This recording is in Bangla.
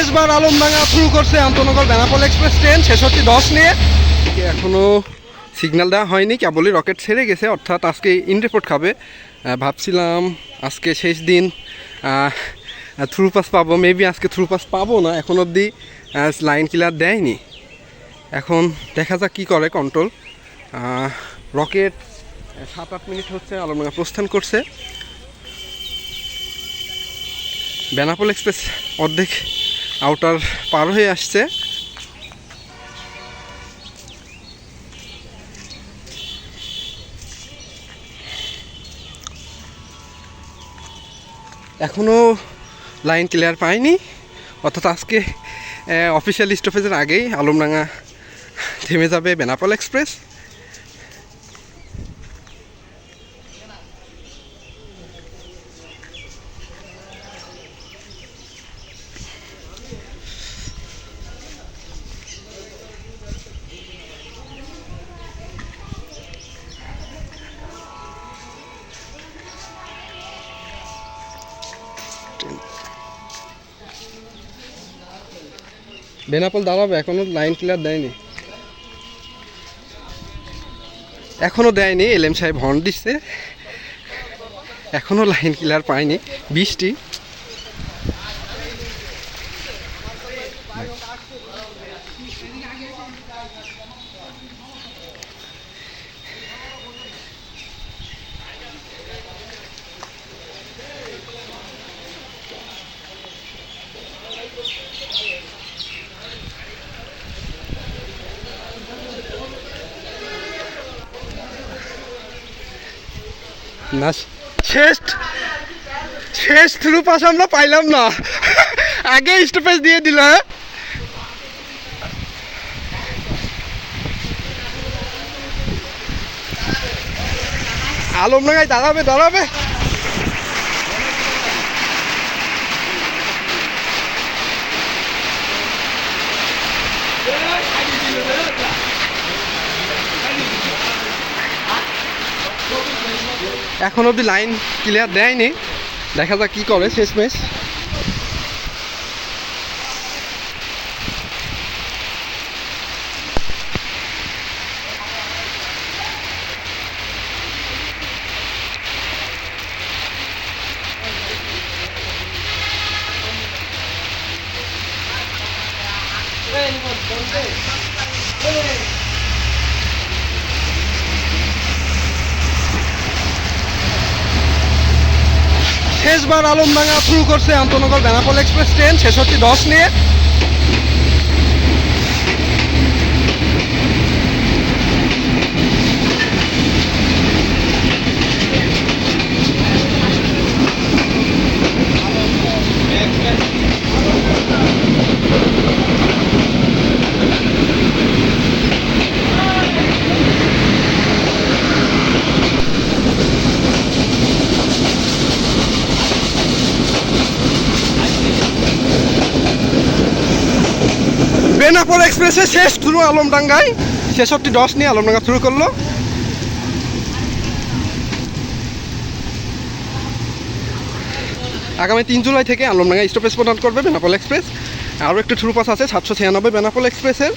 শেষবার আলমডাঙ্গা শুরু করছে আন্তনগর বেনাপোল এক্সপ্রেস ট্রেন, ছেষট্টি দশ নিয়ে। এখনও সিগন্যাল দেওয়া হয়নি, কেবলই রকেট ছেড়ে গেছে, অর্থাৎ আজকে ইন রিপোর্ট খাবে। ভাবছিলাম আজকে শেষ দিন থ্রু পাস পাবো মেবি আজকে থ্রু পাস পাবো না, এখন অবধি লাইন কিলার দেয়নি। এখন দেখা যাক কী করে কন্ট্রোল রকেট, সাত আট মিনিট হচ্ছে আলমডাঙ্গা প্রস্থান করছে। বেনাপোল এক্সপ্রেস অর্ধেক আউটার পার হয়ে আসছে। এখনও লাইন ক্লিয়ার পাইনি। অর্থাৎ আজকে অফিসিয়াল স্টপেজের আগেই আলমডাঙ্গা থেমে যাবে বেনাপোল এক্সপ্রেস। বেনাপোল দাঁড়াবে, এখনও লাইন ক্লিয়ার দেয়নি। এখনও দেয়নি, এলএম সাহেব হর্ন দিচ্ছে। এখনও লাইন ক্লিয়ার পায়নি, বৃষ্টি। না শেষ শেষ থ্রু পাস আমরা পাইলাম না। আগে স্টপেজ দিয়ে দিল হ্যাঁ? আলমডাঙ্গায় দাঁড়াবে দাঁড়াবে। এখন অবধি লাইন ক্লিয়ার দেয়নি। দেখা যাক কী করে শেষ শেষবার আলমডাঙ্গা থ্রু করছে আন্তনগর বেনাপোল এক্সপ্রেস ট্রেন ছেষট্টি দশ নিয়ে। বেনাপোল এক্সপ্রেসে শেষ থ্রু আলমডাঙ্গায়। ছেষট্টি দশ নিয়ে আলমডাঙ্গা থ্রু করল। আগামী তিন জুলাই থেকে আলমডাঙ্গা স্টপেজ প্রদান করবে বেনাপোল এক্সপ্রেস আরও একটি থ্রু পাস আছে, সাতশো ছিয়ানব্বই বেনাপোল এক্সপ্রেসের